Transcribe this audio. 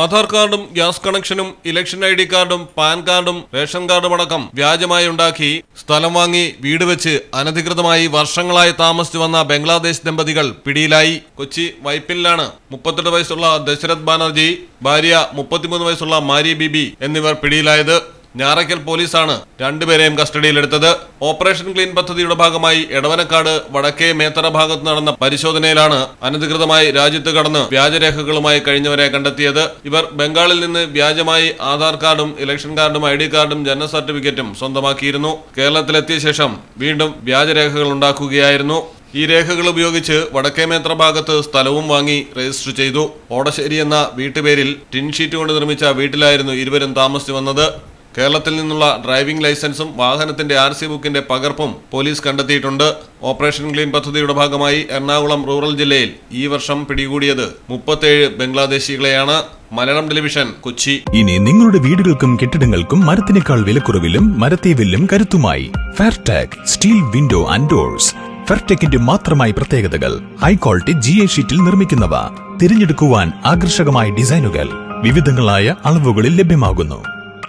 ആധാർ കാർഡും ഗ്യാസ് കണക്ഷനും election I D കാർഡും പാൻ കാർഡും റേഷൻ കാർഡും അടക്കം വ്യാജമായി ഉണ്ടാക്കി സ്ഥലം വാങ്ങി വീട് വെച്ച് അനധികൃതമായി വർഷങ്ങളായി താമസിച്ചു വന്ന ബംഗ്ലാദേശ് ദമ്പതികൾ പിടിയിലായി. കൊച്ചി വൈപ്പിനിലാണ് മുപ്പത്തെട്ട് വയസ്സുള്ള ദശരഥ് ബാനർജി ഭാര്യ മുപ്പത്തിമൂന്ന് വയസ്സുള്ള മാരി ബിബി എന്നിവർ പിടിയിലായത്. ഞാറയ്ക്കൽ പോലീസാണ് രണ്ടുപേരെയും കസ്റ്റഡിയിലെടുത്തത്. ഓപ്പറേഷൻ ക്ലീൻ പദ്ധതിയുടെ ഭാഗമായി എടവനക്കാട് വടക്കേ മേത്തറ ഭാഗത്ത് നടന്ന പരിശോധനയിലാണ് അനധികൃതമായി രാജ്യത്ത് കടന്ന് വ്യാജരേഖകളുമായി കഴിഞ്ഞവരെ കണ്ടെത്തിയത്. ഇവർ ബംഗാളിൽ നിന്ന് വ്യാജമായി ആധാർ കാർഡും ഇലക്ഷൻ കാർഡും ഐ ഡി കാർഡും ജനന സർട്ടിഫിക്കറ്റും സ്വന്തമാക്കിയിരുന്നു. കേരളത്തിലെത്തിയ ശേഷം വീണ്ടും വ്യാജരേഖകൾ ഉണ്ടാക്കുകയായിരുന്നു. ഈ രേഖകൾ ഉപയോഗിച്ച് വടക്കേമേത്ര ഭാഗത്ത് സ്ഥലവും വാങ്ങി രജിസ്റ്റർ ചെയ്തു. ഓടശ്ശേരി എന്ന വീട്ടുപേരിൽ ടിൻ ഷീറ്റ് കൊണ്ട് നിർമ്മിച്ച വീട്ടിലായിരുന്നു ഇരുവരും താമസിച്ചു വന്നത്. കേരളത്തിൽ നിന്നുള്ള ഡ്രൈവിംഗ് ലൈസൻസും വാഹനത്തിന്റെ ആർ സി ബുക്കിന്റെ പകർപ്പും പോലീസ് കണ്ടെത്തിയിട്ടുണ്ട്. ഓപ്പറേഷൻ ക്ലീൻ പദ്ധതിയുടെ ഭാഗമായി എറണാകുളം റൂറൽ ജില്ലയിൽ ഈ വർഷം പിടികൂടിയത് മുപ്പത്തേഴ് ബംഗ്ലാദേശികളെയാണ്. മലയാളം ടെലിവിഷൻ കൊച്ചി. ഇനി നിങ്ങളുടെ വീടുകൾക്കും കെട്ടിടങ്ങൾക്കും മരത്തിനേക്കാൾ വിലക്കുറവിലും മരത്തേവില്ലും കരുത്തുമായി Fairtag steel window and doors. ഫെയർടെക്കിന്റെ മാത്രമായി പ്രത്യേകതകൾ ഹൈ ക്വാളിറ്റി ജി എ ഷീറ്റിൽ നിർമ്മിക്കുന്നവ. തിരഞ്ഞെടുക്കുവാൻ ആകർഷകമായ ഡിസൈനുകൾ വിവിധങ്ങളായ അളവുകളിൽ ലഭ്യമാകുന്നു.